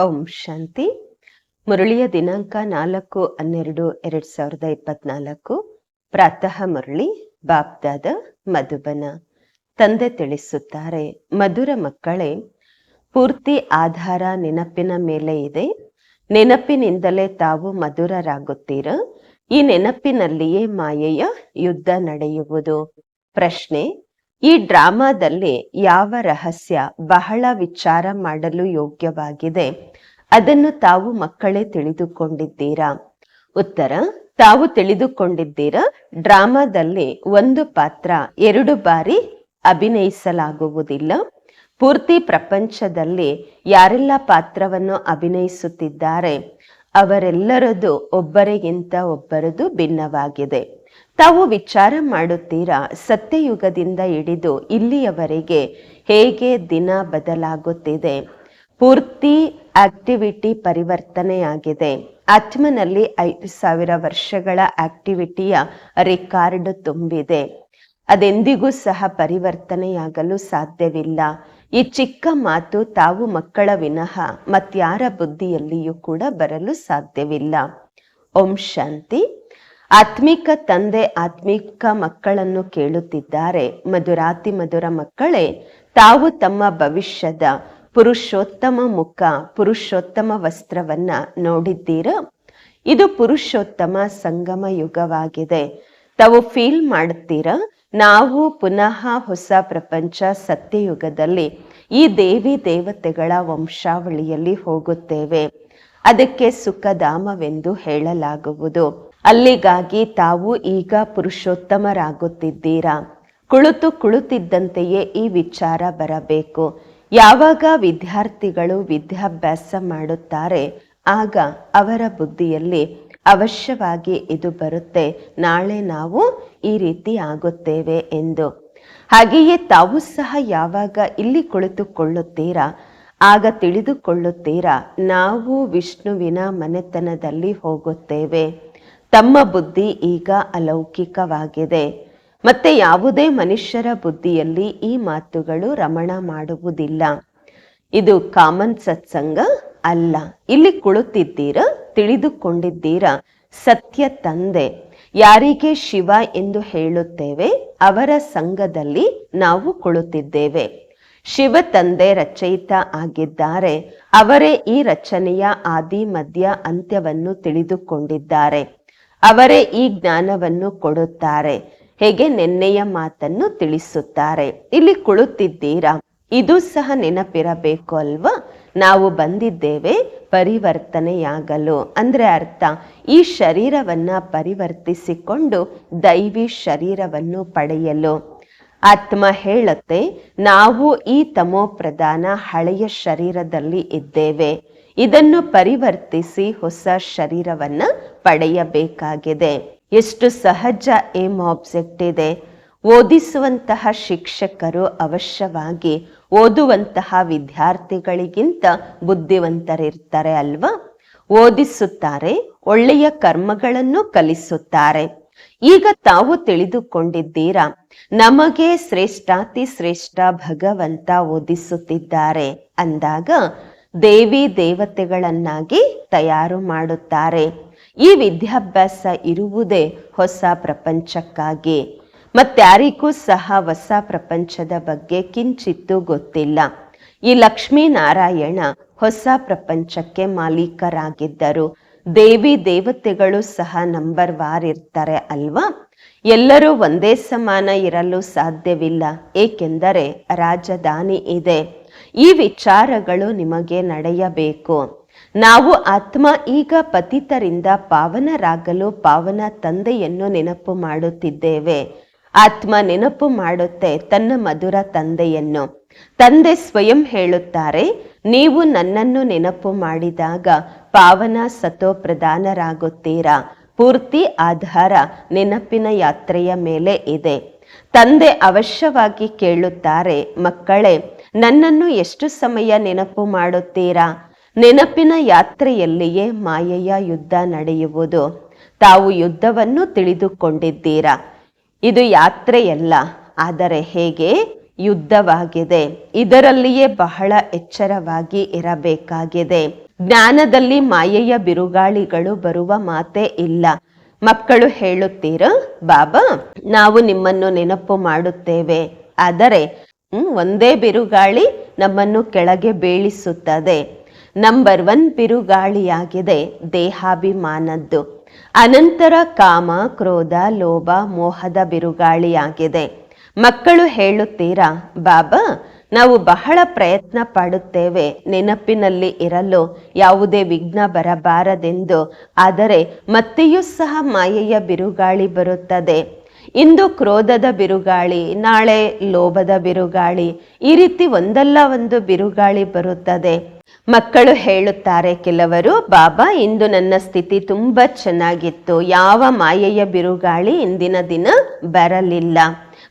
ಓಂ ಶಾಂತಿ. ಮುರಳಿಯ ದಿನಾಂಕ ನಾಲ್ಕು ಹನ್ನೆರಡು ಎರಡ್ ಸಾವಿರದ ಇಪ್ಪತ್ನಾಲ್ಕು. ಪ್ರಾತಃ ಮುರಳಿ, ಬಾಪ್ದಾದ ಮಧುಬನ. ತಂದೆ ತಿಳಿಸುತ್ತಾರೆ, ಮಧುರ ಮಕ್ಕಳೇ, ಪೂರ್ತಿ ಆಧಾರ ನೆನಪಿನ ಮೇಲೆ ಇದೆ. ನೆನಪಿನಿಂದಲೇ ತಾವು ಮಧುರರಾಗುತ್ತೀರ? ಈ ನೆನಪಿನಲ್ಲಿಯೇ ಮಾಯೆಯ ಯುದ್ಧ ನಡೆಯುವುದು. ಪ್ರಶ್ನೆ ಈ ಡ್ರಾಮಾದಲ್ಲಿ ಯಾವ ರಹಸ್ಯ ಬಹಳ ವಿಚಾರ ಮಾಡಲು ಯೋಗ್ಯವಾಗಿದೆ? ಅದನ್ನು ತಾವು ಮಕ್ಕಳೇ ತಿಳಿದುಕೊಂಡಿದ್ದೀರಾ? ಉತ್ತರ, ತಾವು ತಿಳಿದುಕೊಂಡಿದ್ದೀರಾ? ಡ್ರಾಮಾದಲ್ಲಿ ಒಂದು ಪಾತ್ರ, ಎರಡು ಬಾರಿ ಅಭಿನಯಿಸಲಾಗುವುದಿಲ್ಲ. ಪೂರ್ತಿ ಪ್ರಪಂಚದಲ್ಲಿ ಯಾರೆಲ್ಲ ಪಾತ್ರವನ್ನು ಅಭಿನಯಿಸುತ್ತಿದ್ದಾರೆ, ಅವರೆಲ್ಲರದು ಒಬ್ಬರಿಗಿಂತ ಒಬ್ಬರದು ಭಿನ್ನವಾಗಿದೆ. ತಾವು ವಿಚಾರ ಮಾಡುತ್ತೀರಾ? ಸತ್ಯಯುಗದಿಂದ ಹಿಡಿದು ಇಲ್ಲಿಯವರೆಗೆ ಹೇಗೆ ದಿನ ಬದಲಾಗುತ್ತಿದೆ? ಪೂರ್ತಿ ಆಕ್ಟಿವಿಟಿ ಪರಿವರ್ತನೆಯಾಗಿದೆ. ಆತ್ಮನಲ್ಲಿ ಐದು ಸಾವಿರ ವರ್ಷಗಳ ಆಕ್ಟಿವಿಟಿಯ ರೆಕಾರ್ಡ್ ತುಂಬಿದೆ. ಅದೆಂದಿಗೂ ಸಹ ಪರಿವರ್ತನೆಯಾಗಲು ಸಾಧ್ಯವಿಲ್ಲ. ಈ ಚಿಕ್ಕ ಮಾತು ತಾವು ಮಕ್ಕಳ ವಿನಃ, ಮತ್ಯಾರ ಬುದ್ಧಿಯಲ್ಲಿಯೂ ಕೂಡ ಬರಲು ಸಾಧ್ಯವಿಲ್ಲ. ಓಂ ಶಾಂತಿ. ಆತ್ಮಿಕ ತಂದೆ ಆತ್ಮಿಕ ಮಕ್ಕಳನ್ನು ಕೇಳುತ್ತಿದ್ದಾರೆ. ಮಧುರಾತಿ ಮಧುರ ಮಕ್ಕಳೇ, ತಾವು ತಮ್ಮ ಭವಿಷ್ಯದ ಪುರುಷೋತ್ತಮ ಮುಖ, ಪುರುಷೋತ್ತಮ ವಸ್ತ್ರವನ್ನ ನೋಡಿದ್ದೀರ? ಇದು ಪುರುಷೋತ್ತಮ ಸಂಗಮ ಯುಗವಾಗಿದೆ. ತಾವು ಫೀಲ್ ಮಾಡುತ್ತೀರಾ ನಾವು ಪುನಃ ಹೊಸ ಪ್ರಪಂಚ ಸತ್ಯಯುಗದಲ್ಲಿ ಈ ದೇವಿ ದೇವತೆಗಳ ವಂಶಾವಳಿಯಲ್ಲಿ ಹೋಗುತ್ತೇವೆ. ಅದಕ್ಕೆ ಸುಖಧಾಮವೆಂದು ಹೇಳಲಾಗುವುದು. ಅಲ್ಲಿಗಾಗಿ ತಾವು ಈಗ ಪುರುಷೋತ್ತಮರಾಗುತ್ತಿದ್ದೀರಾ? ಕುಳಿತು ಕುಳಿತಿದ್ದಂತೆಯೇ ಈ ವಿಚಾರ ಬರಬೇಕು. ಯಾವಾಗ ವಿದ್ಯಾರ್ಥಿಗಳು ವಿದ್ಯಾಭ್ಯಾಸ ಮಾಡುತ್ತಾರೆ, ಆಗ ಅವರ ಬುದ್ಧಿಯಲ್ಲಿ ಅವಶ್ಯವಾಗಿ ಇದು ಬರುತ್ತೆ. ನಾಳೆ ನಾವು ಈ ರೀತಿ ಆಗುತ್ತೇವೆ ಎಂದು. ಹಾಗೆಯೇ ತಾವು ಸಹ ಯಾವಾಗ ಇಲ್ಲಿ ಕುಳಿತುಕೊಳ್ಳುತ್ತೀರಾ? ಆಗ ತಿಳಿದುಕೊಳ್ಳುತ್ತೀರಾ? ನಾವು ವಿಷ್ಣುವಿನ ಮನೆತನದಲ್ಲಿ ಹೋಗುತ್ತೇವೆ. ತಮ್ಮ ಬುದ್ಧಿ ಈಗ ಅಲೌಕಿಕವಾಗಿದೆ. ಮತ್ತೆ ಯಾವುದೇ ಮನುಷ್ಯರ ಬುದ್ಧಿಯಲ್ಲಿ ಈ ಮಾತುಗಳು ರಮಣ ಮಾಡುವುದಿಲ್ಲ. ಇದು ಕಾಮನ್ ಸತ್ಸಂಗ ಅಲ್ಲ. ಇಲ್ಲಿ ಕುಳಿತಿದ್ದೀರಾ? ತಿಳಿದುಕೊಂಡಿದ್ದೀರಾ? ಸತ್ಯ ತಂದೆ. ಯಾರಿಗೆ ಶಿವ ಎಂದು ಹೇಳುತ್ತೇವೆ, ಅವರ ಸಂಘದಲ್ಲಿ ನಾವು ಕುಳಿತಿದ್ದೇವೆ. ಶಿವ ತಂದೆ ರಚಯಿತ ಆಗಿದ್ದಾರೆ. ಅವರೇ ಈ ರಚನೆಯ ಆದಿ ಮಧ್ಯ ಅಂತ್ಯವನ್ನು ತಿಳಿದುಕೊಂಡಿದ್ದಾರೆ. ಅವರೇ ಈ ಜ್ಞಾನವನ್ನು ಕೊಡುತ್ತಾರೆ. ಹೇಗೆ ನೆನ್ನೆಯ ಮಾತನ್ನು ತಿಳಿಸುತ್ತಾರೆ. ಇಲ್ಲಿ ಕುಳಿತಿದ್ದೀರಾ? ಇದು ಸಹ ನೆನಪಿರಬೇಕು ಅಲ್ವಾ? ನಾವು ಬಂದಿದ್ದೇವೆ, ಪರಿವರ್ತನೆಯಾಗಲು. ಅಂದ್ರೆ ಅರ್ಥ, ಈ ಶರೀರವನ್ನ ಪರಿವರ್ತಿಸಿಕೊಂಡು ದೈವಿ ಶರೀರವನ್ನು ಪಡೆಯಲು. ಆತ್ಮ ಹೇಳುತ್ತೆ, ನಾವು ಈ ತಮೋ ಪ್ರಧಾನ ಹಳೆಯ ಶರೀರದಲ್ಲಿ ಇದ್ದೇವೆ. ಇದನ್ನು ಪರಿವರ್ತಿಸಿ ಹೊಸ ಶರೀರವನ್ನ ಪಡೆಯಬೇಕಾಗಿದೆ. ಎಷ್ಟು ಸಹಜ ಏಮ್ ಆಬ್ಜೆಕ್ಟ್ ಇದೆ. ಓದಿಸುವಂತಹ ಶಿಕ್ಷಕರು ಅವಶ್ಯವಾಗಿ ಓದುವಂತಹ ವಿದ್ಯಾರ್ಥಿಗಳಿಗಿಂತ ಬುದ್ಧಿವಂತರಿರ್ತಾರೆ ಅಲ್ವಾ? ಓದಿಸುತ್ತಾರೆ, ಒಳ್ಳೆಯ ಕರ್ಮಗಳನ್ನು ಕಲಿಸುತ್ತಾರೆ. ಈಗ ತಾವು ತಿಳಿದುಕೊಂಡಿದ್ದೀರಾ, ನಮಗೆ ಶ್ರೇಷ್ಠಾತಿ ಶ್ರೇಷ್ಠ ಭಗವಂತ ಓದಿಸುತ್ತಿದ್ದಾರೆ ಅಂದಾಗ ದೇವಿ ದೇವತೆಗಳನ್ನಾಗಿ ತಯಾರು ಮಾಡುತ್ತಾರೆ. ಈ ವಿದ್ಯಾಭ್ಯಾಸ ಇರುವುದೇ ಹೊಸ ಪ್ರಪಂಚಕ್ಕಾಗಿ. ಮತ್ತಾರಿಗೂ ಸಹ ಹೊಸ ಪ್ರಪಂಚದ ಬಗ್ಗೆ ಕಿಂಚಿತ್ತೂ ಗೊತ್ತಿಲ್ಲ. ಈ ಲಕ್ಷ್ಮೀನಾರಾಯಣ ಹೊಸ ಪ್ರಪಂಚಕ್ಕೆ ಮಾಲೀಕರಾಗಿದ್ದರು. ದೇವಿ ದೇವತೆಗಳು ಸಹ ನಂಬರ್ ವಾರ್ ಇರ್ತಾರೆ ಅಲ್ವಾ? ಎಲ್ಲರೂ ಒಂದೇ ಸಮಾನ ಇರಲು ಸಾಧ್ಯವಿಲ್ಲ. ಏಕೆಂದರೆ ರಾಜಧಾನಿ ಇದೆ. ಈ ವಿಚಾರಗಳು ನಿಮಗೆ ನಡೆಯಬೇಕು. ನಾವು ಆತ್ಮ ಈಗ ಪತಿತರಿಂದ ಪಾವನರಾಗಲು ಪಾವನ ತಂದೆಯನ್ನು ನೆನಪು ಮಾಡುತ್ತಿದ್ದೇವೆ. ಆತ್ಮ ನೆನಪು ಮಾಡುತ್ತೆ ತನ್ನ ಮಧುರ ತಂದೆಯನ್ನು. ತಂದೆ ಸ್ವಯಂ ಹೇಳುತ್ತಾರೆ, ನೀವು ನನ್ನನ್ನು ನೆನಪು ಮಾಡಿದಾಗ ಪಾವನ ಸತೋ ಪ್ರಧಾನರಾಗುತ್ತೀರಾ ಪೂರ್ತಿ ಆಧಾರ ನೆನಪಿನ ಯಾತ್ರೆಯ ಮೇಲೆ ಇದೆ. ತಂದೆ ಅವಶ್ಯವಾಗಿ ಕೇಳುತ್ತಾರೆ, ಮಕ್ಕಳೇ, ನನ್ನನ್ನು ಎಷ್ಟು ಸಮಯ ನೆನಪು ಮಾಡುತ್ತೀರಾ? ನೆನಪಿನ ಯಾತ್ರೆಯಲ್ಲಿಯೇ ಮಾಯೆಯ ಯುದ್ಧ ನಡೆಯುವುದು. ತಾವು ಯುದ್ಧವನ್ನು ತಿಳಿದುಕೊಂಡಿದ್ದೀರಾ? ಇದು ಯಾತ್ರೆಯಲ್ಲ, ಆದರೆ ಹೇಗೆ? ಯುದ್ಧವಾಗಿದೆ. ಇದರಲ್ಲಿಯೇ ಬಹಳ ಎಚ್ಚರವಾಗಿ ಇರಬೇಕಾಗಿದೆ. ಜ್ಞಾನದಲ್ಲಿ ಮಾಯೆಯ ಬಿರುಗಾಳಿಗಳು ಬರುವ ಮಾತೇ ಇಲ್ಲ. ಮಕ್ಕಳು ಹೇಳುತ್ತೀರಾ, ಬಾಬಾ, ನಾವು ನಿಮ್ಮನ್ನು ನೆನಪು ಮಾಡುತ್ತೇವೆ. ಆದರೆ ಒಂದೇ ಬಿರುಗಾಳಿ ನಮ್ಮನ್ನು ಕೆಳಗೆ ಬೀಳಿಸುತ್ತದೆ. Number one ಬಿರುಗಾಳಿಯಾಗಿದೆ, ದೇಹಾಭಿಮಾನದ್ದು. ಅನಂತರ ಕಾಮ, ಕ್ರೋಧ, ಲೋಭ, ಮೋಹದ ಬಿರುಗಾಳಿಯಾಗಿದೆ. ಮಕ್ಕಳು ಹೇಳುತ್ತೀರಾ, ಬಾಬಾ, ನಾವು ಬಹಳ ಪ್ರಯತ್ನ ಪಡುತ್ತೇವೆ, ನೆನಪಿನಲ್ಲಿ ಇರಲು, ಯಾವುದೇ ವಿಘ್ನ ಬರಬಾರದೆಂದು. ಆದರೆ ಮತ್ತೆಯೂ ಸಹ ಮಾಯೆಯ ಬಿರುಗಾಳಿ ಬರುತ್ತದೆ. ಇಂದು ಕ್ರೋಧದ ಬಿರುಗಾಳಿ, ನಾಳೆ ಲೋಭದ ಬಿರುಗಾಳಿ, ಈ ರೀತಿ ಒಂದಲ್ಲ ಒಂದು ಬಿರುಗಾಳಿ ಬರುತ್ತದೆ. ಮಕ್ಕಳು ಹೇಳುತ್ತಾರೆ, ಕೆಲವರು, ಬಾಬಾ, ಇಂದು ನನ್ನ ಸ್ಥಿತಿ ತುಂಬಾ ಚೆನ್ನಾಗಿತ್ತು. ಯಾವ ಮಾಯೆಯ ಬಿರುಗಾಳಿ ಇಂದಿನ ದಿನ ಬರಲಿಲ್ಲ.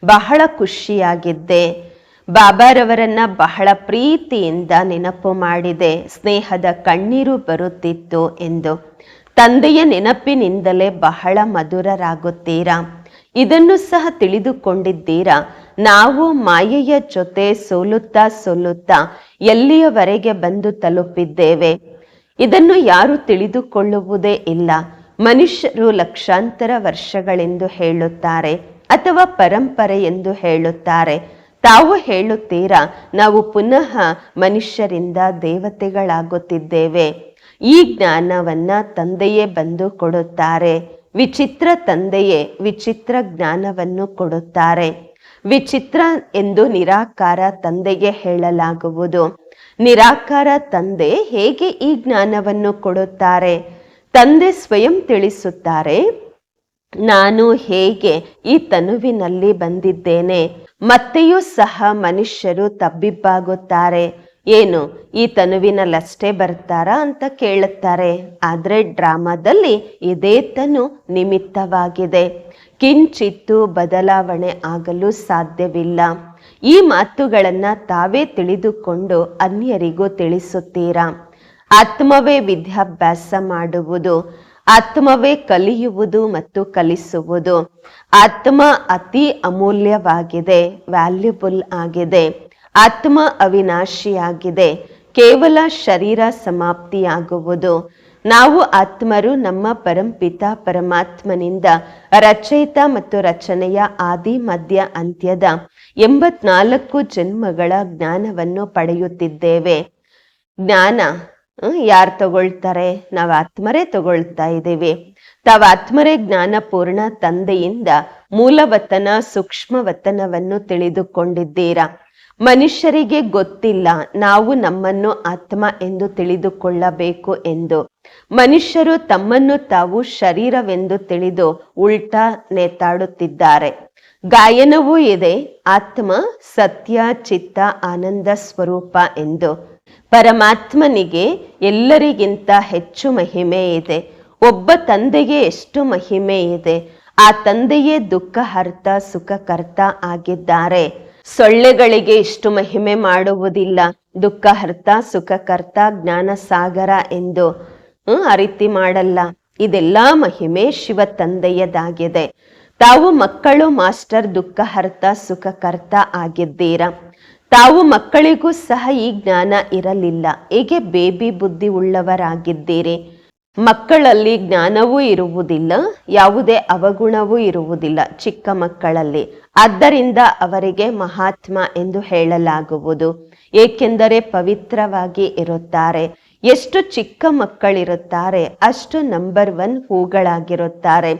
ಬಹಳ ಖುಷಿಯಾಗಿದ್ದೆ. ಬಾಬಾರವರನ್ನ ಬಹಳ ಪ್ರೀತಿಯಿಂದ ನೆನಪು ಮಾಡಿದೆ. ಸ್ನೇಹದ ಕಣ್ಣೀರು ಬರುತ್ತಿತ್ತು ಎಂದು. ತಂದೆಯ ನೆನಪಿನಿಂದಲೇ ಬಹಳ ಮಧುರರಾಗುತ್ತೀರಾ? ಇದನ್ನು ಸಹ ತಿಳಿದುಕೊಂಡಿದ್ದೀರಾ? ನಾವು ಮಾಯೆಯ ಜೊತೆ ಸೋಲುತ್ತಾ ಸೋಲುತ್ತಾ ಎಲ್ಲಿಯವರೆಗೆ ಬಂದು ತಲುಪಿದ್ದೇವೆ? ಇದನ್ನು ಯಾರು ತಿಳಿದುಕೊಳ್ಳುವುದೇ ಇಲ್ಲ. ಮನುಷ್ಯರು ಲಕ್ಷಾಂತರ ವರ್ಷಗಳೆಂದು ಹೇಳುತ್ತಾರೆ ಅಥವಾ ಪರಂಪರೆ ಎಂದು ಹೇಳುತ್ತಾರೆ. ತಾವು ಹೇಳುತ್ತೀರಾ, ನಾವು ಪುನಃ ಮನುಷ್ಯರಿಂದ ದೇವತೆಗಳಾಗುತ್ತಿದ್ದೇವೆ. ಈ ಜ್ಞಾನವನ್ನ ತಂದೆಯೇ ಬಂದು ಕೊಡುತ್ತಾರೆ. ವಿಚಿತ್ರ ತಂದೆಯೇ ವಿಚಿತ್ರ ಜ್ಞಾನವನ್ನು ಕೊಡುತ್ತಾರೆ. ವಿಚಿತ್ರ ಎಂದು ನಿರಾಕಾರ ತಂದೆಗೆ ಹೇಳಲಾಗುವುದು. ನಿರಾಕಾರ ತಂದೆ ಹೇಗೆ ಈ ಜ್ಞಾನವನ್ನು ಕೊಡುತ್ತಾರೆ? ತಂದೆ ಸ್ವಯಂ ತಿಳಿಸುತ್ತಾರೆ, ನಾನು ಹೇಗೆ ಈ ತನುವಿನಲ್ಲಿ ಬಂದಿದ್ದೇನೆ? ಮತ್ತೆಯೂ ಸಹ ಮನುಷ್ಯರು ತಬ್ಬಿಬ್ಬಾಗುತ್ತಾರೆ. ಏನು ಈ ತನುವಿನಲ್ಲಷ್ಟೇ ಬರ್ತಾರಾ ಅಂತ ಕೇಳುತ್ತಾರೆ. ಆದರೆ ಡ್ರಾಮಾದಲ್ಲಿ ಇದೇ ತನು ನಿಮಿತ್ತವಾಗಿದೆ. ಕಿಂಚಿತ್ತು ಬದಲಾವಣೆ ಆಗಲು ಸಾಧ್ಯವಿಲ್ಲ. ಈ ಮಾತುಗಳನ್ನು ತಾವೇ ತಿಳಿದುಕೊಂಡು ಅನ್ಯರಿಗೂ ತಿಳಿಸುತ್ತೀರಾ? ಆತ್ಮವೇ ವಿದ್ಯಾಭ್ಯಾಸ ಮಾಡುವುದು, ಆತ್ಮವೇ ಕಲಿಯುವುದು ಮತ್ತು ಕಲಿಸುವುದು. ಆತ್ಮ ಅತಿ ಅಮೂಲ್ಯವಾಗಿದೆ, ವ್ಯಾಲ್ಯುಬಲ್ ಆಗಿದೆ. ಆತ್ಮ ಅವಿನಾಶಿಯಾಗಿದೆ. ಕೇವಲ ಶರೀರ ಸಮಾಪ್ತಿಯಾಗುವುದು. ನಾವು ಆತ್ಮರು ನಮ್ಮ ಪರಂಪಿತ ಪರಮಾತ್ಮನಿಂದ ರಚಯಿತ ಮತ್ತು ರಚನೆಯ ಆದಿ ಮಧ್ಯ ಅಂತ್ಯದ ಎಂಬತ್ನಾಲ್ಕು ಜನ್ಮಗಳ ಜ್ಞಾನವನ್ನು ಪಡೆಯುತ್ತಿದ್ದೇವೆ. ಜ್ಞಾನ ಯಾರು ತಗೊಳ್ತಾರೆ? ನಾವು ಆತ್ಮರೇ ತಗೊಳ್ತಾ ಇದ್ದೇವೆ. ತಾವು ಆತ್ಮರೇ ಜ್ಞಾನಪೂರ್ಣ ತಂದೆಯಿಂದ ಮೂಲವತನ, ಸೂಕ್ಷ್ಮವತನವನ್ನು ತಿಳಿದುಕೊಂಡಿದ್ದೀರಾ? ಮನುಷ್ಯರಿಗೆ ಗೊತ್ತಿಲ್ಲ, ನಾವು ನಮ್ಮನ್ನು ಆತ್ಮ ಎಂದು ತಿಳಿದುಕೊಳ್ಳಬೇಕು ಎಂದು. ಮನುಷ್ಯರು ತಮ್ಮನ್ನು ತಾವು ಶರೀರವೆಂದು ತಿಳಿದು ಉಲ್ಟಾ ನೇತಾಡುತ್ತಿದ್ದಾರೆ. ಗಾಯನವೂ ಇದೆ, ಆತ್ಮ ಸತ್ಯ, ಚಿತ್ತ, ಆನಂದ ಸ್ವರೂಪ ಎಂದು. ಪರಮಾತ್ಮನಿಗೆ ಎಲ್ಲರಿಗಿಂತ ಹೆಚ್ಚು ಮಹಿಮೆ ಇದೆ. ಒಬ್ಬ ತಂದೆಗೆ ಎಷ್ಟು ಮಹಿಮೆ ಇದೆ. ಆ ತಂದೆಯೇ ದುಃಖ, ಹರ್ತ ಸುಖಕರ್ತ ಆಗಿದ್ದಾರೆ. ಸೊಳ್ಳೆಗಳಿಗೆ ಇಷ್ಟು ಮಹಿಮೆ ಮಾಡುವುದಿಲ್ಲ. ದುಃಖ, ಹರ್ತ ಸುಖಕರ್ತ ಜ್ಞಾನ, ಸಾಗರ ಎಂದು ಆ ರೀತಿ ಮಾಡಲ್ಲ. ಇದೆಲ್ಲ ಮಹಿಮೆ ಶಿವ ತಂದೆಯದಾಗಿದೆ. ತಾವು ಮಕ್ಕಳು, ಮಾಸ್ಟರ್ ದುಃಖಹರ್ತ ಸುಖಕರ್ತ ಆಗಿದ್ದೀರಾ? ತಾವು ಮಕ್ಕಳಿಗೂ ಸಹ ಈ ಜ್ಞಾನ ಇರಲಿಲ್ಲ. ಹೇಗೆ ಬೇಬಿ ಬುದ್ಧಿ ಉಳ್ಳವರಾಗಿದ್ದೀರಿ? ಮಕ್ಕಳಲ್ಲಿ ಜ್ಞಾನವೂ ಇರುವುದಿಲ್ಲ, ಯಾವುದೇ ಅವಗುಣವೂ ಇರುವುದಿಲ್ಲ ಚಿಕ್ಕ ಮಕ್ಕಳಲ್ಲಿ. ಆದ್ದರಿಂದ ಅವರಿಗೆ ಮಹಾತ್ಮ ಎಂದು ಹೇಳಲಾಗುವುದು. ಏಕೆಂದರೆ ಪವಿತ್ರವಾಗಿ ಇರುತ್ತಾರೆ. ಎಷ್ಟು ಚಿಕ್ಕ ಮಕ್ಕಳಿರುತ್ತಾರೆ, ಅಷ್ಟು ನಂಬರ್ ಒನ್ ಹೂಗಳಾಗಿರುತ್ತಾರೆ.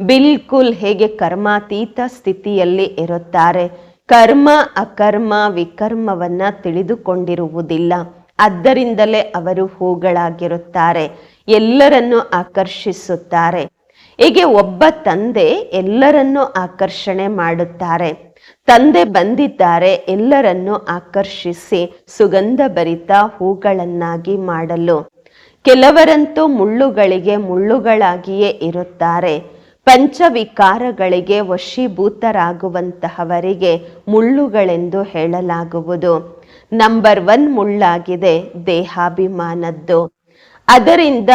ಬಿಲ್ಕುಲ್ ಹೇಗೆ ಕರ್ಮಾತೀತ ಸ್ಥಿತಿಯಲ್ಲಿ ಇರುತ್ತಾರೆ. ಕರ್ಮ, ಅಕರ್ಮ, ವಿಕರ್ಮವನ್ನ ತಿಳಿದುಕೊಂಡಿರುವುದಿಲ್ಲ. ಆದ್ದರಿಂದಲೇ ಅವರು ಹೂಗಳಾಗಿರುತ್ತಾರೆ. ಎಲ್ಲರನ್ನು ಆಕರ್ಷಿಸುತ್ತಾರೆ. ಹೀಗೆ ಒಬ್ಬ ತಂದೆ ಎಲ್ಲರನ್ನು ಆಕರ್ಷಣೆ ಮಾಡುತ್ತಾರೆ. ತಂದೆ ಬಂದಿದ್ದಾರೆ, ಎಲ್ಲರನ್ನು ಆಕರ್ಷಿಸಿ ಸುಗಂಧ ಭರಿತ ಹೂಗಳನ್ನಾಗಿ ಮಾಡಲು. ಕೆಲವರಂತೂ ಮುಳ್ಳುಗಳಿಗೆ ಮುಳ್ಳುಗಳಾಗಿಯೇ ಇರುತ್ತಾರೆ. ಪಂಚವಿಕಾರಗಳಿಗೆ ವಶೀಭೂತರಾಗುವಂತಹವರಿಗೆ ಮುಳ್ಳುಗಳೆಂದು ಹೇಳಲಾಗುವುದು. ನಂಬರ್ ಒನ್ ಮುಳ್ಳಾಗಿದೆ, ದೇಹಾಭಿಮಾನದ್ದು. ಅದರಿಂದ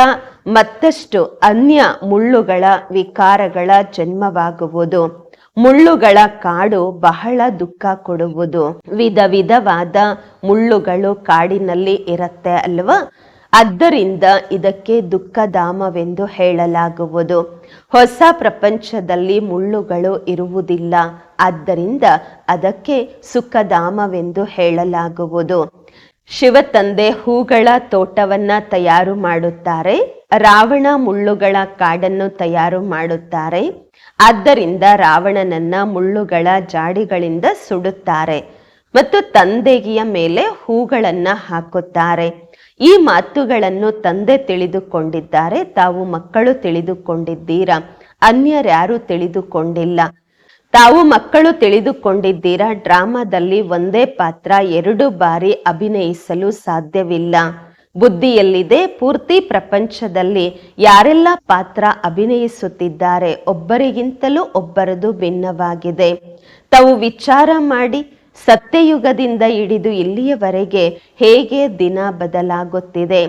ಮತ್ತಷ್ಟು ಅನ್ಯ ಮುಳ್ಳುಗಳ ವಿಕಾರಗಳ ಜನ್ಮವಾಗುವುದು. ಮುಳ್ಳುಗಳ ಕಾಡು ಬಹಳ ದುಃಖ ಕೊಡುವುದು. ವಿಧ ವಿಧವಾದ ಮುಳ್ಳುಗಳು ಕಾಡಿನಲ್ಲಿ ಇರುತ್ತೆ ಅಲ್ವಾ? ಆದ್ದರಿಂದ ಇದಕ್ಕೆ ದುಃಖಧಾಮವೆಂದು ಹೇಳಲಾಗುವುದು. ಹೊಸ ಪ್ರಪಂಚದಲ್ಲಿ ಮುಳ್ಳುಗಳು ಇರುವುದಿಲ್ಲ. ಆದ್ದರಿಂದ ಅದಕ್ಕೆ ಸುಖಧಾಮವೆಂದು ಹೇಳಲಾಗುವುದು. ಶಿವ ತಂದೆ ಹೂಗಳ ತೋಟವನ್ನ ತಯಾರು ಮಾಡುತ್ತಾರೆ, ರಾವಣ ಮುಳ್ಳುಗಳ ಕಾಡನ್ನು ತಯಾರು ಮಾಡುತ್ತಾರೆ. ಆದ್ದರಿಂದ ರಾವಣನನ್ನ ಮುಳ್ಳುಗಳ ಜಾಡಿಗಳಿಂದ ಸುಡುತ್ತಾರೆ ಮತ್ತು ತಂದೆಗಿಯ ಮೇಲೆ ಹೂಗಳನ್ನ ಹಾಕುತ್ತಾರೆ. ಈ ಮಾತುಗಳನ್ನು ತಂದೆ ತಿಳಿದುಕೊಂಡಿದ್ದಾರೆ, ತಾವು ಮಕ್ಕಳು ತಿಳಿದುಕೊಂಡಿದ್ದೀರಾ ಅನ್ಯರ್ಯಾರು ತಿಳಿದುಕೊಂಡಿಲ್ಲ. ತಾವು ಮಕ್ಕಳು ತಿಳಿದುಕೊಂಡಿದ್ದೀರಾ? ಡ್ರಾಮಾದಲ್ಲಿ ಒಂದೇ ಪಾತ್ರ, ಎರಡು ಬಾರಿ ಅಭಿನಯಿಸಲು ಸಾಧ್ಯವಿಲ್ಲ. ಬುದ್ಧಿಯಲ್ಲಿದೆ, ಪೂರ್ತಿ ಪ್ರಪಂಚದಲ್ಲಿ ಯಾರೆಲ್ಲ ಪಾತ್ರ ಅಭಿನಯಿಸುತ್ತಿದ್ದಾರೆ? ಒಬ್ಬರಿಗಿಂತಲೂ ಒಬ್ಬರದು ಭಿನ್ನವಾಗಿದೆ. ತಾವು ವಿಚಾರ ಮಾಡಿ, ಸತ್ಯಯುಗದಿಂದ ಹಿಡಿದು ಇಲ್ಲಿಯವರೆಗೆ ಹೇಗೆ ದಿನ ಬದಲಾಗುತ್ತಿದೆ?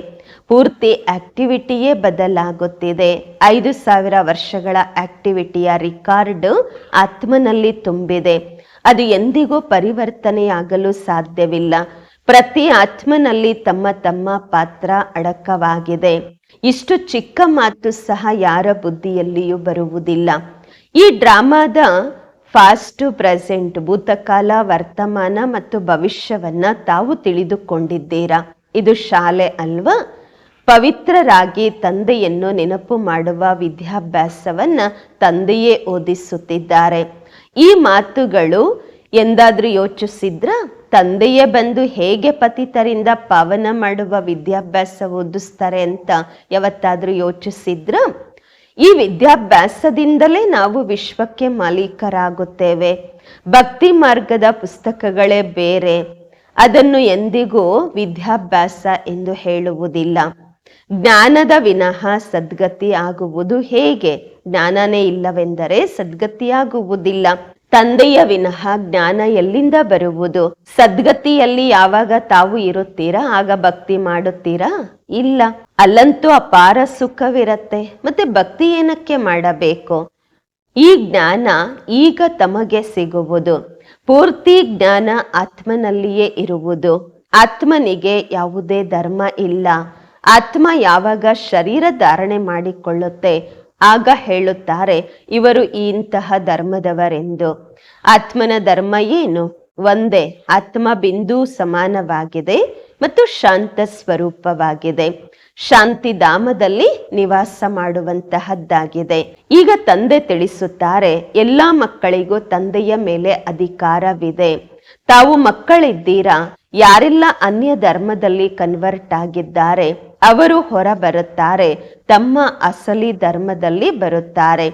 ಪೂರ್ತಿ ಆಕ್ಟಿವಿಟಿಯೇ ಬದಲಾಗುತ್ತಿದೆ. ಐದು ಸಾವಿರ ವರ್ಷಗಳ ಆಕ್ಟಿವಿಟಿಯ ರಿಕಾರ್ಡ್ ಆತ್ಮನಲ್ಲಿ ತುಂಬಿದೆ. ಅದು ಎಂದಿಗೂ ಪರಿವರ್ತನೆಯಾಗಲು ಸಾಧ್ಯವಿಲ್ಲ. ಪ್ರತಿ ಆತ್ಮನಲ್ಲಿ ತಮ್ಮ ತಮ್ಮ ಪಾತ್ರ ಅಡಕವಾಗಿದೆ. ಇಷ್ಟು ಚಿಕ್ಕ ಮಾತು ಸಹ ಯಾರ ಬುದ್ಧಿಯಲ್ಲಿಯೂ ಬರುವುದಿಲ್ಲ. ಈ ಡ್ರಾಮಾದ ಫಾಸ್ಟ್ ಪ್ರೆಸೆಂಟ್ ಭೂತಕಾಲ, ವರ್ತಮಾನ ಮತ್ತು ಭವಿಷ್ಯವನ್ನ ತಾವು ತಿಳಿದುಕೊಂಡಿದ್ದೀರಾ? ಇದು ಶಾಲೆ ಅಲ್ವಾ? ಪವಿತ್ರರಾಗಿ ತಂದೆಯನ್ನು ನೆನಪು ಮಾಡುವ ವಿದ್ಯಾಭ್ಯಾಸವನ್ನು ತಂದೆಯೇ ಓದಿಸುತ್ತಿದ್ದಾರೆ. ಈ ಮಾತುಗಳು ಎಂದಾದರೂ ಯೋಚಿಸಿದ್ರ? ತಂದೆಯೇ ಬಂದು ಹೇಗೆ ಪತಿತರಿಂದ ಪಾವನ ಮಾಡುವ ವಿದ್ಯಾಭ್ಯಾಸ ಓದಿಸ್ತಾರೆ ಅಂತ ಯಾವತ್ತಾದರೂ ಯೋಚಿಸಿದ್ರ? ಈ ವಿದ್ಯಾಭ್ಯಾಸದಿಂದಲೇ ನಾವು ವಿಶ್ವಕ್ಕೆ ಮಾಲೀಕರಾಗುತ್ತೇವೆ. ಭಕ್ತಿ ಮಾರ್ಗದ ಪುಸ್ತಕಗಳೇ ಬೇರೆ. ಅದನ್ನು ಎಂದಿಗೂ ವಿದ್ಯಾಭ್ಯಾಸ ಎಂದು ಹೇಳುವುದಿಲ್ಲ. ಜ್ಞಾನದ ವಿನಃ ಸದ್ಗತಿ ಆಗುವುದು ಹೇಗೆ? ಜ್ಞಾನನೇ ಇಲ್ಲವೆಂದರೆ ಸದ್ಗತಿಯಾಗುವುದಿಲ್ಲ. ತಂದೆಯ ವಿನಃ ಜ್ಞಾನ ಎಲ್ಲಿಂದ ಬರುವುದು? ಸದ್ಗತಿಯಲ್ಲಿ ಯಾವಾಗ ತಾವು ಇರುತ್ತೀರಾ? ಆಗ ಭಕ್ತಿ ಮಾಡುತ್ತೀರಾ? ಇಲ್ಲ. ಅಲ್ಲಂತೂ ಅಪಾರ ಸುಖವಿರತ್ತೆ. ಮತ್ತೆ ಭಕ್ತಿ ಏನಕ್ಕೆ ಮಾಡಬೇಕು? ಈ ಜ್ಞಾನ ಈಗ ತಮಗೆ ಸಿಗುವುದು. ಪೂರ್ತಿ ಜ್ಞಾನ ಆತ್ಮನಲ್ಲಿಯೇ ಇರುವುದು. ಆತ್ಮನಿಗೆ ಯಾವುದೇ ಧರ್ಮ ಇಲ್ಲ. ಆತ್ಮ ಯಾವಾಗ ಶರೀರ ಧಾರಣೆ ಮಾಡಿಕೊಳ್ಳುತ್ತೆ, ಆಗ ಹೇಳುತ್ತಾರೆ, ಇವರು ಇಂತಹ ಧರ್ಮದವರೆಂದು. ಆತ್ಮನ ಧರ್ಮ ಏನು? ಒಂದೇ, ಆತ್ಮ ಬಿಂದು ಸಮಾನವಾಗಿದೆ ಮತ್ತು ಶಾಂತ ಸ್ವರೂಪವಾಗಿದೆ. ಶಾಂತಿಧಾಮದಲ್ಲಿ ನಿವಾಸ ಮಾಡುವಂತಹದ್ದಾಗಿದೆ. ಈಗ ತಂದೆ ತಿಳಿಸುತ್ತಾರೆ, ಎಲ್ಲ ಮಕ್ಕಳಿಗೂ ತಂದೆಯ ಮೇಲೆ ಅಧಿಕಾರವಿದೆ. ತಾವು ಮಕ್ಕಳಿದ್ದೀರಾ? ಯಾರೆಲ್ಲ ಅನ್ಯ ಧರ್ಮದಲ್ಲಿ ಕನ್ವರ್ಟ್ ಆಗಿದ್ದಾರೆ? ಅವರು ಹೊರ ಬರುತ್ತಾರೆ ತಮ್ಮ ಅಸಲಿ ಧರ್ಮದಲ್ಲಿ ಬರುತ್ತಾರೆ.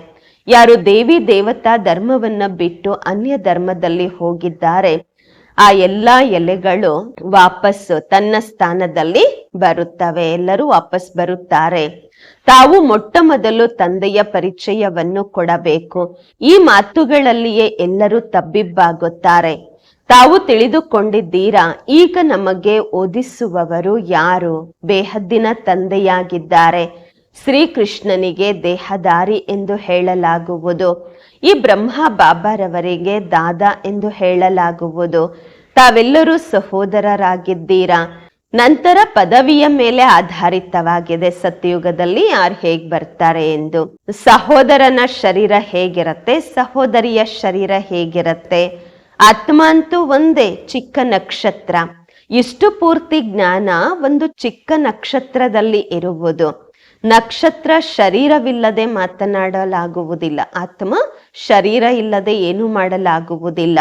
ಯಾರು ದೇವಿ ದೇವತಾ ಧರ್ಮವನ್ನ ಬಿಟ್ಟು ಅನ್ಯ ಧರ್ಮದಲ್ಲಿ ಹೋಗಿದ್ದಾರೆ, ಆ ಎಲ್ಲಾ ಎಲೆಗಳು ವಾಪಸ್ಸು ತನ್ನ ಸ್ಥಾನದಲ್ಲಿ ಬರುತ್ತವೆ. ಎಲ್ಲರೂ ವಾಪಸ್ ಬರುತ್ತಾರೆ. ತಾವು ಮೊಟ್ಟ ಮೊದಲು ತಂದೆಯ ಪರಿಚಯವನ್ನು ಕೊಡಬೇಕು. ಈ ಮಾತುಗಳಲ್ಲಿಯೇ ಎಲ್ಲರೂ ತಬ್ಬಿಬ್ಬಾಗುತ್ತಾರೆ. ತಾವು ತಿಳಿದುಕೊಂಡಿದ್ದೀರಾ? ಈಗ ನಮಗೆ ಓದಿಸುವವರು ಯಾರು? ಬೇಹದ್ದಿನ ತಂದೆಯಾಗಿದ್ದಾರೆ. ಶ್ರೀಕೃಷ್ಣನಿಗೆ ದೇಹದಾರಿ ಎಂದು ಹೇಳಲಾಗುವುದು. ಈ ಬ್ರಹ್ಮ ಬಾಬಾರವರಿಗೆ ದಾದಾ ಎಂದು ಹೇಳಲಾಗುವುದು. ತಾವೆಲ್ಲರೂ ಸಹೋದರರಾಗಿದ್ದೀರಾ? ನಂತರ ಪದವಿಯ ಮೇಲೆ ಆಧಾರಿತವಾಗಿದೆ. ಸತ್ಯಯುಗದಲ್ಲಿ ಯಾರು ಹೇಗ್ ಬರ್ತಾರೆ ಎಂದು. ಸಹೋದರನ ಶರೀರ ಹೇಗಿರತ್ತೆ? ಸಹೋದರಿಯ ಶರೀರ ಹೇಗಿರತ್ತೆ? ಆತ್ಮ ಅಂತೂ ಒಂದೇ ಚಿಕ್ಕ ನಕ್ಷತ್ರ. ಇಷ್ಟು ಪೂರ್ತಿ ಜ್ಞಾನ ಒಂದು ಚಿಕ್ಕ ನಕ್ಷತ್ರದಲ್ಲಿ ಇರುವುದು. ನಕ್ಷತ್ರ ಶರೀರವಿಲ್ಲದೆ ಮಾತನಾಡಲಾಗುವುದಿಲ್ಲ. ಆತ್ಮ ಶರೀರ ಇಲ್ಲದೆ ಏನು ಮಾಡಲಾಗುವುದಿಲ್ಲ.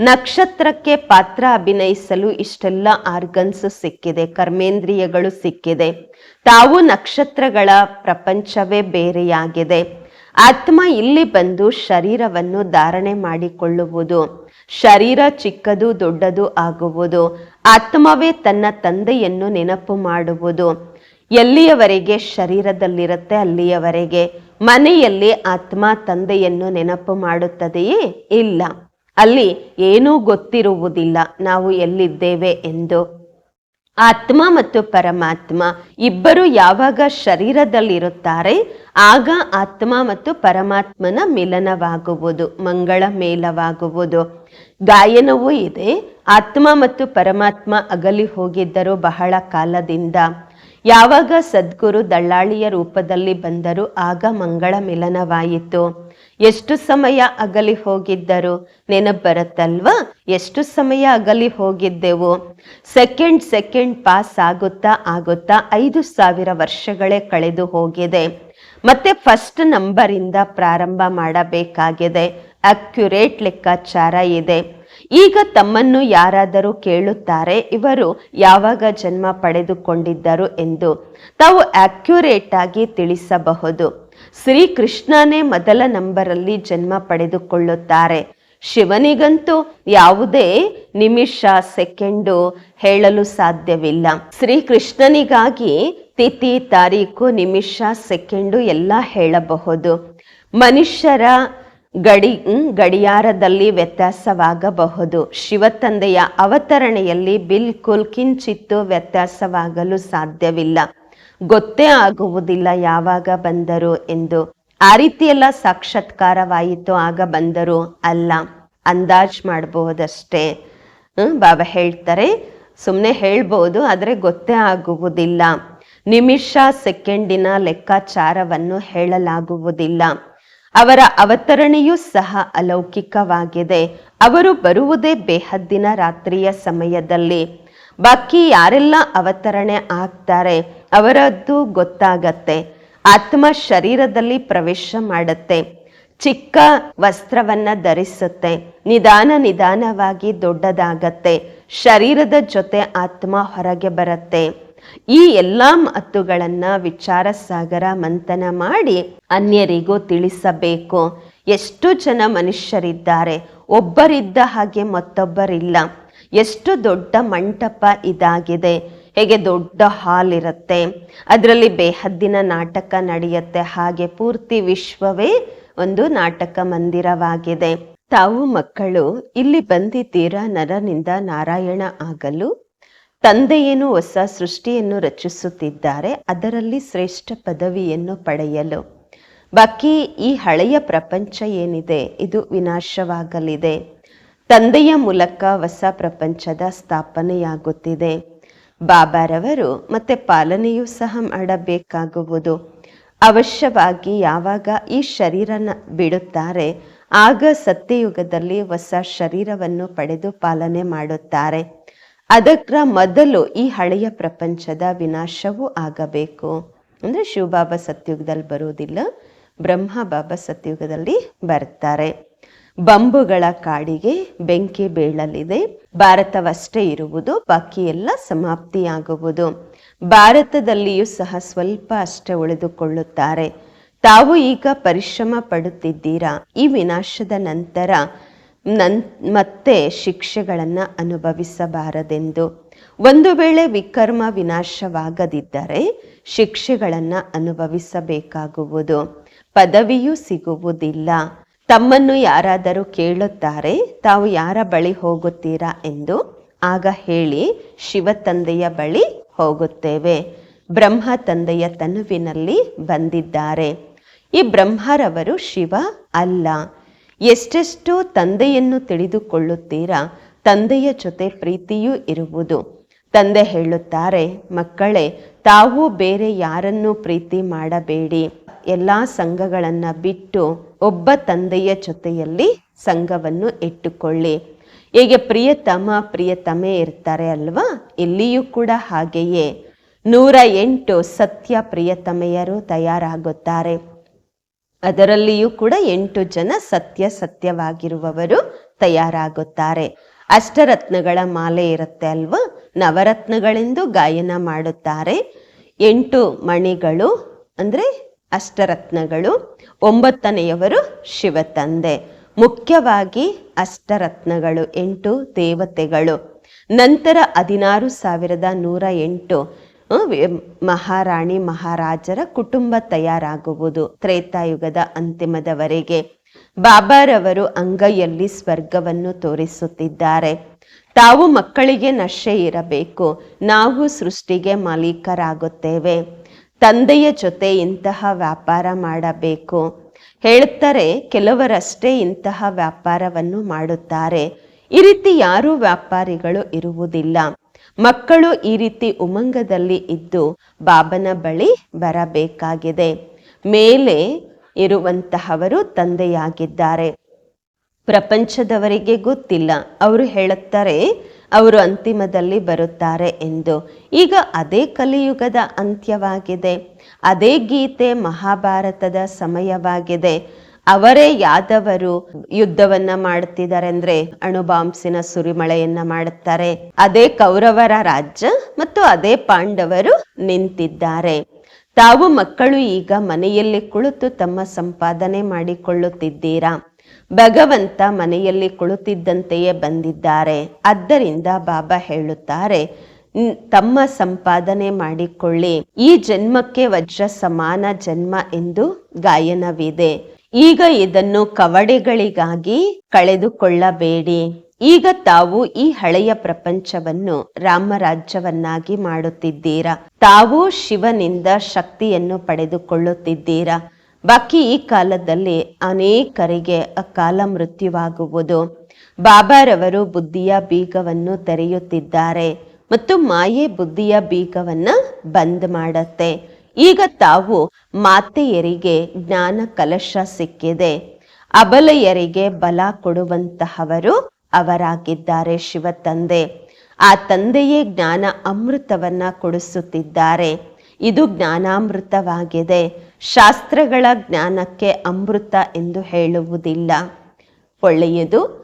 ನಕ್ಷತ್ರಕ್ಕೆ ಪಾತ್ರ ಅಭಿನಯಿಸಲು ಇಷ್ಟೆಲ್ಲ ಆರ್ಗನ್ಸ್ ಸಿಕ್ಕಿದೆ, ಕರ್ಮೇಂದ್ರಿಯಗಳು ಸಿಕ್ಕಿದೆ. ತಾವು ನಕ್ಷತ್ರಗಳ ಪ್ರಪಂಚವೇ ಬೇರೆಯಾಗಿದೆ. ಆತ್ಮ ಇಲ್ಲಿ ಬಂದು ಶರೀರವನ್ನು ಧಾರಣೆ ಮಾಡಿಕೊಳ್ಳುವುದು. ಶರೀರ ಚಿಕ್ಕದು ದೊಡ್ಡದು ಆಗುವುದು. ಆತ್ಮವೇ ತನ್ನ ತಂದೆಯನ್ನು ನೆನಪು ಮಾಡುವುದು. ಎಲ್ಲಿಯವರೆಗೆ ಶರೀರದಲ್ಲಿರುತ್ತೆ ಅಲ್ಲಿಯವರೆಗೆ. ಮನೆಯಲ್ಲಿ ಆತ್ಮ ತಂದೆಯನ್ನು ನೆನಪು ಮಾಡುತ್ತದೆಯೇ? ಇಲ್ಲ. ಅಲ್ಲಿ ಏನೂ ಗೊತ್ತಿರುವುದಿಲ್ಲ. ನಾವು ಎಲ್ಲಿದ್ದೇವೆ ಎಂದು. ಆತ್ಮ ಮತ್ತು ಪರಮಾತ್ಮ ಇಬ್ಬರು ಯಾವಾಗ ಶರೀರದಲ್ಲಿರುತ್ತಾರೆ, ಆಗ ಆತ್ಮ ಮತ್ತು ಪರಮಾತ್ಮನ ಮಿಲನವಾಗುವುದು, ಮಂಗಳ ಮೇಲವಾಗುವುದು. ಗಾಯನವೂ ಇದೆ. ಆತ್ಮ ಮತ್ತು ಪರಮಾತ್ಮ ಅಗಲಿ ಹೋಗಿದ್ದರು ಬಹಳ ಕಾಲದಿಂದ. ಯಾವಾಗ ಸದ್ಗುರು ದಳ್ಳಾಳಿಯ ರೂಪದಲ್ಲಿ ಬಂದರು ಆಗ ಮಂಗಳ ಮಿಲನವಾಯಿತು. ಎಷ್ಟು ಸಮಯ ಅಗಲಿ ಹೋಗಿದ್ದರು? ನೆನಪು ಬರುತ್ತಲ್ವಾ ಎಷ್ಟು ಸಮಯ ಅಗಲಿ ಹೋಗಿದ್ದೆವು? ಸೆಕೆಂಡ್ ಸೆಕೆಂಡ್ ಪಾಸ್ ಆಗುತ್ತಾ ಆಗುತ್ತಾ ಐದು ಸಾವಿರ ವರ್ಷಗಳೇ ಕಳೆದು ಹೋಗಿದೆ. ಮತ್ತೆ ಫಸ್ಟ್ ನಂಬರಿಂದ ಪ್ರಾರಂಭ ಮಾಡಬೇಕಾಗಿದೆ. ಅಕ್ಯುರೇಟ್ ಲೆಕ್ಕಾಚಾರ ಇದೆ. ಈಗ ತಮ್ಮನ್ನು ಯಾರಾದರೂ ಕೇಳುತ್ತಾರೆ, ಇವರು ಯಾವಾಗ ಜನ್ಮ ಪಡೆದುಕೊಂಡಿದ್ದರು ಎಂದು ತಾವು ಅಕ್ಯುರೇಟ್ ಆಗಿ ತಿಳಿಸಬಹುದು. ಶ್ರೀಕೃಷ್ಣನೇ ಮೊದಲ ನಂಬರಲ್ಲಿ ಜನ್ಮ ಪಡೆದುಕೊಳ್ಳುತ್ತಾರೆ. ಶಿವನಿಗಂತೂ ಯಾವುದೇ ನಿಮಿಷ, ಸೆಕೆಂಡು ಹೇಳಲು ಸಾಧ್ಯವಿಲ್ಲ. ಶ್ರೀಕೃಷ್ಣನಿಗಾಗಿ ತಿಥಿ, ತಾರೀಕು, ನಿಮಿಷ, ಸೆಕೆಂಡು ಎಲ್ಲ ಹೇಳಬಹುದು. ಮನುಷ್ಯರ ಗಡಿ ಗಡಿಯಾರದಲ್ಲಿ ವ್ಯತ್ಯಾಸವಾಗಬಹುದು. ಶಿವತಂದೆಯ ಅವತರಣೆಯಲ್ಲಿ ಬಿಲ್ಕುಲ್ ಕಿಂಚಿತ್ತು ವ್ಯತ್ಯಾಸವಾಗಲು ಸಾಧ್ಯವಿಲ್ಲ. ಗೊತ್ತೇ ಆಗುವುದಿಲ್ಲ ಯಾವಾಗ ಬಂದರು ಎಂದು. ಆ ರೀತಿಯೆಲ್ಲ ಸಾಕ್ಷಾತ್ಕಾರವಾಯಿತು, ಆಗ ಬಂದರು ಅಲ್ಲ. ಅಂದಾಜ್ ಮಾಡಬಹುದಷ್ಟೇ. ಬಾಬಾ ಹೇಳ್ತಾರೆ. ಸುಮ್ಮನೆ ಹೇಳ್ಬೋದು, ಆದರೆ ಗೊತ್ತೇ ಆಗುವುದಿಲ್ಲ. ನಿಮಿಷ, ಸೆಕೆಂಡಿನ ಲೆಕ್ಕಾಚಾರವನ್ನು ಹೇಳಲಾಗುವುದಿಲ್ಲ. ಅವರ ಅವತರಣೆಯೂ ಸಹ ಅಲೌಕಿಕವಾಗಿದೆ. ಅವರು ಬರುವುದೇ ಬೇಹದ್ದಿನ ರಾತ್ರಿಯ ಸಮಯದಲ್ಲಿ. ಬಾಕಿ ಯಾರೆಲ್ಲ ಅವತರಣೆ ಆಗ್ತಾರೆ, ಅವರದ್ದು ಗೊತ್ತಾಗತ್ತೆ. ಆತ್ಮ ಶರೀರದಲ್ಲಿ ಪ್ರವೇಶ ಮಾಡುತ್ತೆ. ಚಿಕ್ಕ ವಸ್ತ್ರವನ್ನ ಧರಿಸುತ್ತೆ. ನಿಧಾನ ನಿಧಾನವಾಗಿ ದೊಡ್ಡದಾಗತ್ತೆ. ಶರೀರದ ಜೊತೆ ಆತ್ಮ ಹೊರಗೆ ಬರುತ್ತೆ. ಈ ಎಲ್ಲಾ ಮಾತುಗಳನ್ನ ವಿಚಾರ ಸಾಗರ ಮಂಥನ ಮಾಡಿ ಅನ್ಯರಿಗೂ ತಿಳಿಸಬೇಕು. ಎಷ್ಟು ಜನ ಮನುಷ್ಯರಿದ್ದಾರೆ? ಒಬ್ಬರಿದ್ದ ಹಾಗೆ ಮತ್ತೊಬ್ಬರಿಲ್ಲ. ಎಷ್ಟು ದೊಡ್ಡ ಮಂಟಪ ಇದಾಗಿದೆ. ಹೇಗೆ ದೊಡ್ಡ ಹಾಲ್ ಇರುತ್ತೆ. ಅದರಲ್ಲಿ ಬೇಹದ್ದಿನ ನಾಟಕ ನಡೆಯುತ್ತೆ. ಹಾಗೆ ಪೂರ್ತಿ ವಿಶ್ವವೇ ಒಂದು ನಾಟಕ ಮಂದಿರವಾಗಿದೆ. ತಾವು ಮಕ್ಕಳು, ಇಲ್ಲಿ ಬಂದಿದ್ದೀರಾ ನರನಿಂದ ನಾರಾಯಣ ಆಗಲು? ತಂದೆಯೇನು ಹೊಸ ಸೃಷ್ಟಿಯನ್ನು ರಚಿಸುತ್ತಿದ್ದಾರೆ, ಅದರಲ್ಲಿ ಶ್ರೇಷ್ಠ ಪದವಿಯನ್ನು ಪಡೆಯಲು. ಬಾಕಿ ಈ ಹಳೆಯ ಪ್ರಪಂಚ ಏನಿದೆ, ಇದು ವಿನಾಶವಾಗಲಿದೆ. ತಂದೆಯ ಮೂಲಕ ಹೊಸ ಪ್ರಪಂಚದ ಸ್ಥಾಪನೆಯಾಗುತ್ತಿದೆ. ಬಾಬಾರವರು ಮತ್ತೆ ಪಾಲನೆಯೂ ಸಹ ಮಾಡಬೇಕಾಗುವುದು. ಅವಶ್ಯವಾಗಿ ಯಾವಾಗ ಈ ಶರೀರನ ಬಿಡುತ್ತಾರೆ, ಆಗ ಸತ್ಯಯುಗದಲ್ಲಿ ಹೊಸ ಶರೀರವನ್ನು ಪಡೆದು ಪಾಲನೆ ಮಾಡುತ್ತಾರೆ. ಅದಕ್ರ ಮೊದಲು ಈ ಹಳೆಯ ಪ್ರಪಂಚದ ವಿನಾಶವೂ ಆಗಬೇಕು. ಅಂದ್ರೆ ಶಿವಬಾಬಾ ಸತ್ಯುಗದಲ್ಲಿ ಬರುವುದಿಲ್ಲ, ಬ್ರಹ್ಮ ಬಾಬಾ ಸತ್ಯುಗದಲ್ಲಿ ಬರ್ತಾರೆ. ಬಂಬುಗಳ ಕಾಡಿಗೆ ಬೆಂಕಿ ಬೀಳಲಿದೆ, ಭಾರತವಷ್ಟೇ ಇರುವುದು, ಬಾಕಿ ಎಲ್ಲ ಸಮಾಪ್ತಿಯಾಗುವುದು. ಭಾರತದಲ್ಲಿಯೂ ಸಹ ಸ್ವಲ್ಪ ಅಷ್ಟೇ ಉಳಿದುಕೊಳ್ಳುತ್ತಾರೆ. ತಾವು ಈಗ ಪರಿಶ್ರಮ ಪಡುತ್ತಿದ್ದೀರಾ? ಈ ವಿನಾಶದ ನಂತರ ನನ್, ಮತ್ತೆ ಶಿಕ್ಷೆಗಳನ್ನು ಅನುಭವಿಸಬಾರದೆಂದು. ಒಂದು ವೇಳೆ ವಿಕರ್ಮ ವಿನಾಶವಾಗದಿದ್ದರೆ ಶಿಕ್ಷೆಗಳನ್ನು ಅನುಭವಿಸಬೇಕಾಗುವುದು. ಪದವಿಯೂ ಸಿಗುವುದಿಲ್ಲ. ತಮ್ಮನ್ನು ಯಾರಾದರೂ ಕೇಳುತ್ತಾರೆ, ತಾವು ಯಾರ ಬಳಿ ಹೋಗುತ್ತೀರಾ ಎಂದು ಆಗ ಹೇಳಿ ಶಿವ ತಂದೆಯ ಬಳಿ ಹೋಗುತ್ತೇವೆ. ಬ್ರಹ್ಮ ತಂದೆಯ ತನುವಿನಲ್ಲಿ ಬಂದಿದ್ದಾರೆ. ಈ ಬ್ರಹ್ಮರವರು ಶಿವ ಅಲ್ಲ. ಎಷ್ಟೆಷ್ಟು ತಂದೆಯನ್ನು ತಿಳಿದುಕೊಳ್ಳುತ್ತೀರಾ? ತಂದೆಯ ಜೊತೆ ಪ್ರೀತಿಯೂ ಇರುವುದು. ತಂದೆ ಹೇಳುತ್ತಾರೆ, ಮಕ್ಕಳೇ, ತಾವು ಬೇರೆ ಯಾರನ್ನೂ ಪ್ರೀತಿ ಮಾಡಬೇಡಿ. ಎಲ್ಲ ಸಂಘಗಳನ್ನು ಬಿಟ್ಟು ಒಬ್ಬ ತಂದೆಯ ಜೊತೆಯಲ್ಲಿ ಸಂಘವನ್ನು ಇಟ್ಟುಕೊಳ್ಳಿ. ಹೇಗೆ ಪ್ರಿಯತಮ ಪ್ರಿಯತಮೆ ಇರ್ತಾರೆ ಅಲ್ವಾ? ಇಲ್ಲಿಯೂ ಕೂಡ ಹಾಗೆಯೇ. ನೂರ ಎಂಟು ಸತ್ಯ ಪ್ರಿಯತಮೆಯರು ತಯಾರಾಗುತ್ತಾರೆ. ಅದರಲ್ಲಿಯೂ ಕೂಡ ಎಂಟು ಜನ ಸತ್ಯ ಸತ್ಯವಾಗಿರುವವರು ತಯಾರಾಗುತ್ತಾರೆ. ಅಷ್ಟರತ್ನಗಳ ಮಾಲೆ ಇರುತ್ತೆ ಅಲ್ವಾ? ನವರತ್ನಗಳೆಂದು ಗಾಯನ ಮಾಡುತ್ತಾರೆ. ಎಂಟು ಮಣಿಗಳು ಅಂದರೆ ಅಷ್ಟರತ್ನಗಳು. ಒಂಬತ್ತನೆಯವರು ಶಿವತಂದೆ. ಮುಖ್ಯವಾಗಿ ಅಷ್ಟರತ್ನಗಳು, ಎಂಟು ದೇವತೆಗಳು. ನಂತರ ಹದಿನಾರು ಸಾವಿರದ ನೂರ ಎಂಟು. ಮಹಾರಾಣಿ, ಮಹಾರಾಜರ ಕುಟುಂಬ ತಯಾರಾಗುವುದು. ತ್ರೇತಾಯುಗದ ಅಂತಿಮದವರೆಗೆ ಬಾಬಾರವರು ಅಂಗೈಯಲ್ಲಿ ಸ್ವರ್ಗವನ್ನು ತೋರಿಸುತ್ತಿದ್ದಾರೆ. ತಾವು ಮಕ್ಕಳಿಗೆ ನಶೆ ಇರಬೇಕು. ನಾವು ಸೃಷ್ಟಿಗೆ ಮಾಲೀಕರಾಗುತ್ತೇವೆ. ತಂದೆಯ ಜೊತೆ ಇಂತಹ ವ್ಯಾಪಾರ ಮಾಡಬೇಕು. ಹೇಳ್ತಾರೆ, ಕೆಲವರಷ್ಟೇ ಇಂತಹ ವ್ಯಾಪಾರವನ್ನು ಮಾಡುತ್ತಾರೆ. ಈ ರೀತಿ ಯಾರೂ ವ್ಯಾಪಾರಿಗಳು ಇರುವುದಿಲ್ಲ. ಮಕ್ಕಳು ಈ ರೀತಿ ಉಮಂಗದಲ್ಲಿ ಇದ್ದು ಬಾಬನ ಬಳಿ ಬರಬೇಕಾಗಿದೆ. ಮೇಲೆ ಇರುವಂತಹವರು ತಂದೆಯಾಗಿದ್ದಾರೆ. ಪ್ರಪಂಚದವರಿಗೆ ಗೊತ್ತಿಲ್ಲ. ಅವರು ಹೇಳುತ್ತಾರೆ, ಅವರು ಅಂತಿಮದಲ್ಲಿ ಬರುತ್ತಾರೆ ಎಂದು. ಈಗ ಅದೇ ಕಲಿಯುಗದ ಅಂತ್ಯವಾಗಿದೆ. ಅದೇ ಗೀತೆ ಮಹಾಭಾರತದ ಸಮಯವಾಗಿದೆ. ಅವರೇ ಯಾದವರು ಯುದ್ಧವನ್ನ ಮಾಡುತ್ತಿದ್ದಾರೆ ಅಂದ್ರೆ ಅಣುಬಾಂಬ್ಸಿನ ಸುರಿಮಳೆಯನ್ನ ಮಾಡುತ್ತಾರೆ. ಅದೇ ಕೌರವರ ರಾಜ್ಯ ಮತ್ತು ಅದೇ ಪಾಂಡವರು ನಿಂತಿದ್ದಾರೆ. ತಾವು ಮಕ್ಕಳು ಈಗ ಮನೆಯಲ್ಲಿ ಕುಳಿತು ತಮ್ಮ ಸಂಪಾದನೆ ಮಾಡಿಕೊಳ್ಳುತ್ತಿದ್ದೀರಾ? ಭಗವಂತ ಮನೆಯಲ್ಲಿ ಕುಳಿತಿದ್ದಂತೆಯೇ ಬಂದಿದ್ದಾರೆ. ಆದ್ದರಿಂದ ಬಾಬಾ ಹೇಳುತ್ತಾರೆ ತಮ್ಮ ಸಂಪಾದನೆ ಮಾಡಿಕೊಳ್ಳಿ. ಈ ಜನ್ಮಕ್ಕೆ ವಜ್ರ ಸಮಾನ ಜನ್ಮ ಎಂದು ಗಾಯನವಿದೆ. ಈಗ ಇದನ್ನು ಕವಡೆಗಳಿಗಾಗಿ ಕಳೆದುಕೊಳ್ಳಬೇಡಿ. ಈಗ ತಾವು ಈ ಹಳೆಯ ಪ್ರಪಂಚವನ್ನು ರಾಮರಾಜ್ಯವನ್ನಾಗಿ ಮಾಡುತ್ತಿದ್ದೀರಾ? ತಾವು ಶಿವನಿಂದ ಶಕ್ತಿಯನ್ನು ಪಡೆದುಕೊಳ್ಳುತ್ತಿದ್ದೀರಾ? ಬಾಕಿ ಈ ಕಾಲದಲ್ಲಿ ಅನೇಕರಿಗೆ ಅಕಾಲ ಮೃತ್ಯುವಾಗುವುದು. ಬಾಬಾರವರು ಬುದ್ಧಿಯ ಬೀಗವನ್ನು ತೆರೆಯುತ್ತಿದ್ದಾರೆ ಮತ್ತು ಮಾಯೆ ಬುದ್ಧಿಯ ಬೀಗವನ್ನ ಬಂದ್ ಮಾಡತ್ತೆ. ಈಗ ತಾವು ಮಾತೆಯರಿಗೆ ಜ್ಞಾನ ಕಲಶ ಸಿಕ್ಕಿದೆ. ಅಬಲೆಯರಿಗೆ ಬಲ ಕೊಡುವಂತಹವರು ಅವರಾಗಿದ್ದಾರೆ ಶಿವ ತಂದೆ. ಆ ತಂದೆಯೇ ಜ್ಞಾನ ಅಮೃತವನ್ನ ಕೊಡಿಸುತ್ತಿದ್ದಾರೆ. ಇದು ಜ್ಞಾನಾಮೃತವಾಗಿದೆ. ಶಾಸ್ತ್ರಗಳ ಜ್ಞಾನಕ್ಕೆ ಅಮೃತ ಎಂದು ಹೇಳುವುದಿಲ್ಲ. ಒಳ್ಳೆಯದು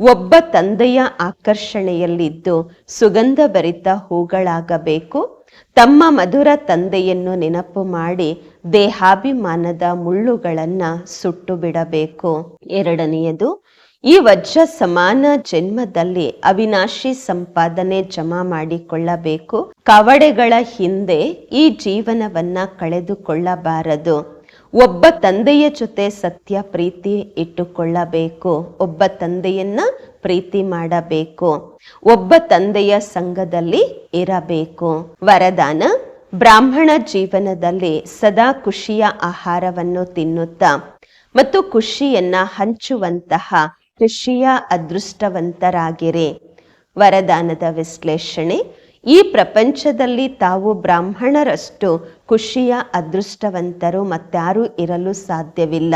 ಒಬ್ಬ ತಂದೆಯ ಆಕರ್ಷಣೆಯಲ್ಲಿದ್ದು ಸುಗಂಧ ಭರಿತ ಹೂಗಳಾಗಬೇಕು. ತಮ್ಮ ಮಧುರ ತಂದೆಯನ್ನು ನೆನಪು ಮಾಡಿ ದೇಹಾಭಿಮಾನದ ಮುಳ್ಳುಗಳನ್ನ ಸುಟ್ಟು ಬಿಡಬೇಕು. ಎರಡನೆಯದು, ಈ ವಜ್ರ ಸಮಾನ ಜನ್ಮದಲ್ಲಿ ಅವಿನಾಶಿ ಸಂಪಾದನೆ ಜಮಾ ಮಾಡಿಕೊಳ್ಳಬೇಕು. ಕವಡೆಗಳ ಹಿಂದೆ ಈ ಜೀವನವನ್ನ ಕಳೆದುಕೊಳ್ಳಬಾರದು. ಒಬ್ಬ ತಂದೆಯ ಜೊತೆ ಸತ್ಯ ಪ್ರೀತಿ ಇಟ್ಟುಕೊಳ್ಳಬೇಕು. ಒಬ್ಬ ತಂದೆಯನ್ನ ಪ್ರೀತಿ ಮಾಡಬೇಕು. ಒಬ್ಬ ತಂದೆಯ ಸಂಘದಲ್ಲಿ ಇರಬೇಕು. ವರದಾನ, ಬ್ರಾಹ್ಮಣ ಜೀವನದಲ್ಲಿ ಸದಾ ಖುಷಿಯ ಆಹಾರವನ್ನು ತಿನ್ನುತ್ತಾ ಮತ್ತು ಖುಷಿಯನ್ನ ಹಂಚುವಂತಹ ಕೃಷಿಯ ಅದೃಷ್ಟವಂತರಾಗಿರಿ. ವರದಾನದ ವಿಶ್ಲೇಷಣೆ ಈ ಪ್ರಪಂಚದಲ್ಲಿ ತಾವು ಬ್ರಾಹ್ಮಣರಷ್ಟು ಖುಷಿಯ, ಅದೃಷ್ಟವಂತರು ಮತ್ತಾರೂ ಇರಲು ಸಾಧ್ಯವಿಲ್ಲ.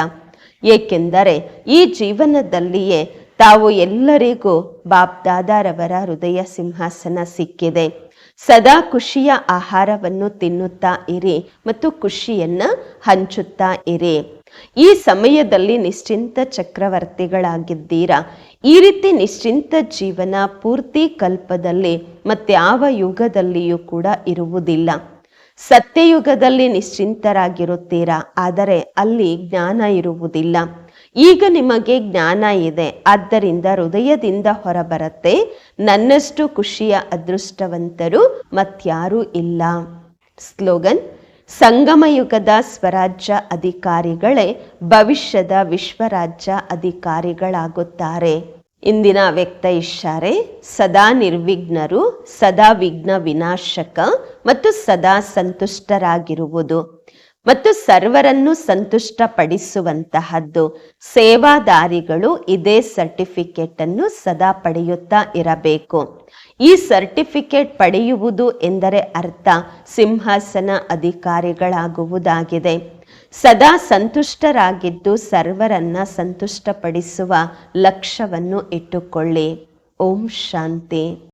ಏಕೆಂದರೆ ಈ ಜೀವನದಲ್ಲಿಯೇ ತಾವು ಎಲ್ಲರಿಗೂ ಬಾಪ್ದಾದಾರವರ ಹೃದಯ ಸಿಂಹಾಸನ ಸಿಕ್ಕಿದೆ. ಸದಾ ಖುಷಿಯ ಆಹಾರವನ್ನು ತಿನ್ನುತ್ತಾ ಇರಿ ಮತ್ತು ಖುಷಿಯನ್ನು ಹಂಚುತ್ತಾ ಇರಿ. ಈ ಸಮಯದಲ್ಲಿ ನಿಶ್ಚಿಂತ ಚಕ್ರವರ್ತಿಗಳಾಗಿದ್ದೀರಾ? ಈ ರೀತಿ ನಿಶ್ಚಿಂತ ಜೀವನ ಪೂರ್ತಿ ಕಲ್ಪದಲ್ಲಿ ಮತ್ತೆ ಯಾವ ಯುಗದಲ್ಲಿಯೂ ಕೂಡ ಇರುವುದಿಲ್ಲ. ಸತ್ಯಯುಗದಲ್ಲಿ ನಿಶ್ಚಿಂತರಾಗಿರುತ್ತೀರಾ? ಆದರೆ ಅಲ್ಲಿ ಜ್ಞಾನ ಇರುವುದಿಲ್ಲ. ಈಗ ನಿಮಗೆ ಜ್ಞಾನ ಇದೆ. ಆದ್ದರಿಂದ ಹೃದಯದಿಂದ ಹೊರಬರುತ್ತೆ. ನನ್ನಷ್ಟು ಖುಷಿಯ ಅದೃಷ್ಟವಂತರು ಮತ್ಯಾರೂ ಇಲ್ಲ. ಸ್ಲೋಗನ್ ಸಂಗಮ ಯುಗದ ಸ್ವರಾಜ್ಯ ಅಧಿಕಾರಿಗಳೇ ಭವಿಷ್ಯದ ವಿಶ್ವರಾಜ್ಯ ಅಧಿಕಾರಿಗಳಾಗುತ್ತಾರೆ. ಇಂದಿನ ವ್ಯಕ್ತ ಇಷ್ಟಾರೆ, ಸದಾ ನಿರ್ವಿಘ್ನರು, ಸದಾ ವಿಘ್ನ ವಿನಾಶಕ ಮತ್ತು ಸದಾ ಸಂತುಷ್ಟರಾಗಿರುವುದು ಮತ್ತು ಸರ್ವರನ್ನು ಸಂತುಷ್ಟಪಡಿಸುವಂತಹದ್ದು. ಸೇವಾದಾರಿಗಳು ಇದೇ ಸರ್ಟಿಫಿಕೇಟ್ ಅನ್ನು ಸದಾ ಪಡೆಯುತ್ತಾ ಇರಬೇಕು. ಈ ಸರ್ಟಿಫಿಕೇಟ್ ಪಡೆಯುವುದು ಎಂದರೆ ಅರ್ಥ ಸಿಂಹಾಸನ ಅಧಿಕಾರಿಗಳಾಗುವುದಾಗಿದೆ. ಸದಾ ಸಂತುಷ್ಟರಾಗಿದ್ದು ಸರ್ವರನ್ನ ಸಂತುಷ್ಟಪಡಿಸುವ ಲಕ್ಷ್ಯವನ್ನು ಇಟ್ಟುಕೊಳ್ಳಿ. ಓಂ ಶಾಂತಿ.